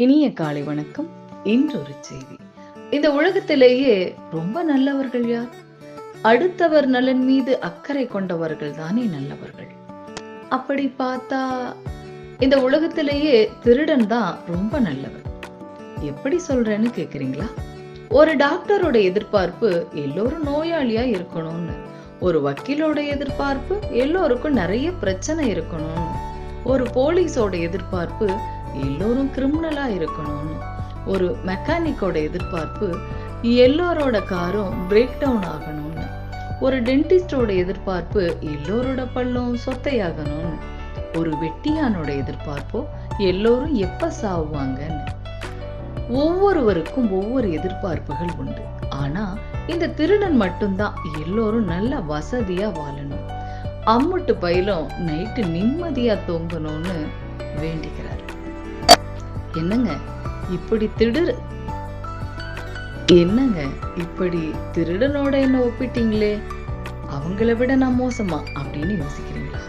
இனிய காலை வணக்கம். இன்றொரு செய்தி. இந்த உலகத்திலேயே ரொம்ப நல்லவர்கள் யார்? அடுத்தவர் நலன் மீது அக்கறை கொண்டவர்கள் தானே நல்லவர்கள். அப்படி பார்த்தா இந்த உலகத்திலேயே திருடன் தான் ரொம்ப நல்லவர். எப்படி சொல்றேன்னு கேக்குறீங்களா? ஒரு டாக்டரோட எதிர்பார்ப்பு எல்லோரும் நோயாளியா இருக்கணும்னு. ஒரு வக்கீலோட எதிர்பார்ப்பு எல்லோருக்கும் நிறைய பிரச்சனை இருக்கணும்னு. ஒரு போலீஸோட எதிர்பார்ப்பு எல்லோரும் கிரிமினலா இருக்கணும்னு. ஒரு மெக்கானிக்கோட எதிர்பார்ப்பு எல்லோரோட காரும் பிரேக் டவுன் ஆகணும்னு. ஒரு டென்டிஸ்டோட எதிர்பார்ப்பு எல்லோரோட பல்லும் சொத்தையாகணும்னு. ஒரு வெட்டியானோட எதிர்பார்ப்போ எல்லோரும் எப்ப சாவுவாங்கன்னு. ஒவ்வொருவருக்கும் ஒவ்வொரு எதிர்பார்ப்புகள் உண்டு. ஆனா இந்த திருடன் மட்டும்தான் எல்லோரும் நல்ல வசதியா வாழணும். அம்முட்டு பயிலும் நைட்டு நிம்மதியா தூங்கணும்னு வேண்டிக்கிறார். என்னங்க? இப்படி திடு என்னங்க? இப்படி திருடனோட என்ன ஒப்பிட்டீங்களே? அவங்கள விட நான் மோசமா? அப்படின்னு யோசிக்கிறீங்களா?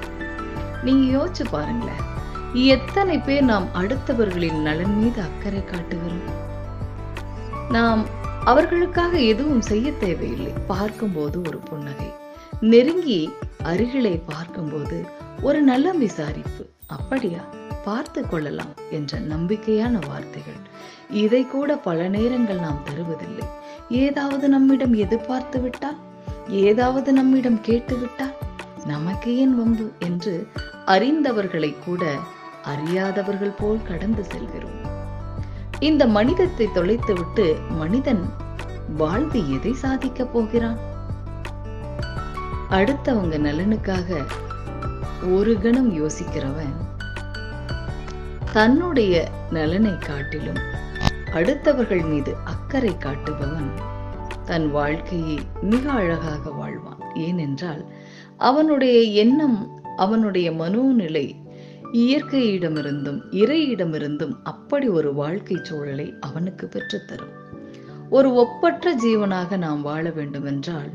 நீங்க யோசிச்சு பாருங்களேன். எத்தனை பேர் நாம் அடுத்தவர்களின் நலன் மீது அக்கறை காட்டுகிறோம்? நாம் அவர்களுக்காக எதுவும் செய்ய தேவையில்லை. பார்க்கும்போது ஒரு புன்னகை. நெருங்கி அருகிலை பார்க்கும்போது ஒரு நலம் விசாரிப்பு. அப்படியா? பார்த்து கொள்ளலாம் என்ற நம்பிக்கையான வார்த்தைகள். இதை கூட பல நேரங்கள் நாம் தருவதில்லை. ஏதாவது நம்மிடம் எதிர்பார்த்து விட்டால் ஏதாவது நம்மிடம் கேட்டு விட்டால் நமக்கு ஏன் வம்பு என்று அறிந்தவர்களை கூட அறியாதவர்கள் போல் கடந்து செல்கிறோம். இந்த மனிதத்தை தொலைத்துவிட்டு மனிதன் வாழ்ந்து எதை சாதிக்கப் போகிறான்? அடுத்தவங்க நலனுக்காக ஒரு கணம் யோசிக்கிறவன் தன்னுடைய நலனை காட்டிலும் அடுத்தவர்கள் மீது அக்கறை காட்டுபவன் தன் வாழ்க்கையை மிக அழகாக வாழ்வான். ஏனென்றால் அவனுடைய எண்ணம் அவனுடைய மனோநிலை இயற்கையிடமிருந்தும் இறையிடமிருந்தும் அப்படி ஒரு வாழ்க்கை சூழலை அவனுக்கு பெற்றுத்தரும். ஒரு ஒப்பற்ற ஜீவனாக நாம் வாழ வேண்டுமென்றால்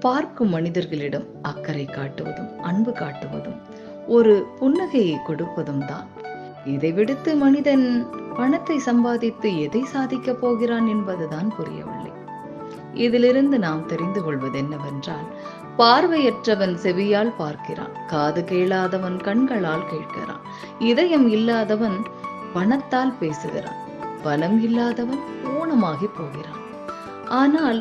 பார்க்கும் மனிதர்களிடம் அக்கறை காட்டுவதும் அன்பு காட்டுவதும் ஒரு புன்னகையை கொடுப்பதும் தான் இதை விடுத்து மனிதன் பணத்தை சம்பாதித்து எதை சாதிக்கப் போகிறான் என்பதுதான் புரியவில்லை. இதிலிருந்து நாம் தெரிந்து கொள்வது என்னவென்றால் பார்வையற்றவன் செவியால் பார்க்கிறான் காது கேளாதவன் கண்களால் கேட்கிறான் இதயம் இல்லாதவன் பணத்தால் பேசுகிறான் பலம் இல்லாதவன் ஊனமாகி போகிறான். ஆனால்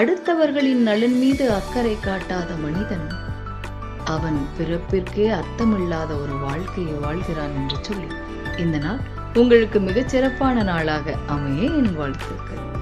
அடுத்தவர்களின் நலன் மீது அக்கறை காட்டாத மனிதன் அவன் பிறப்பிற்கே அர்த்தமில்லாத ஒரு வாழ்க்கையை வாழ்கிறான் என்று சொல்லி இந்த நாள் உங்களுக்கு மிகச் சிறப்பான நாளாக அமைய என் வாழ்த்துக்கள்.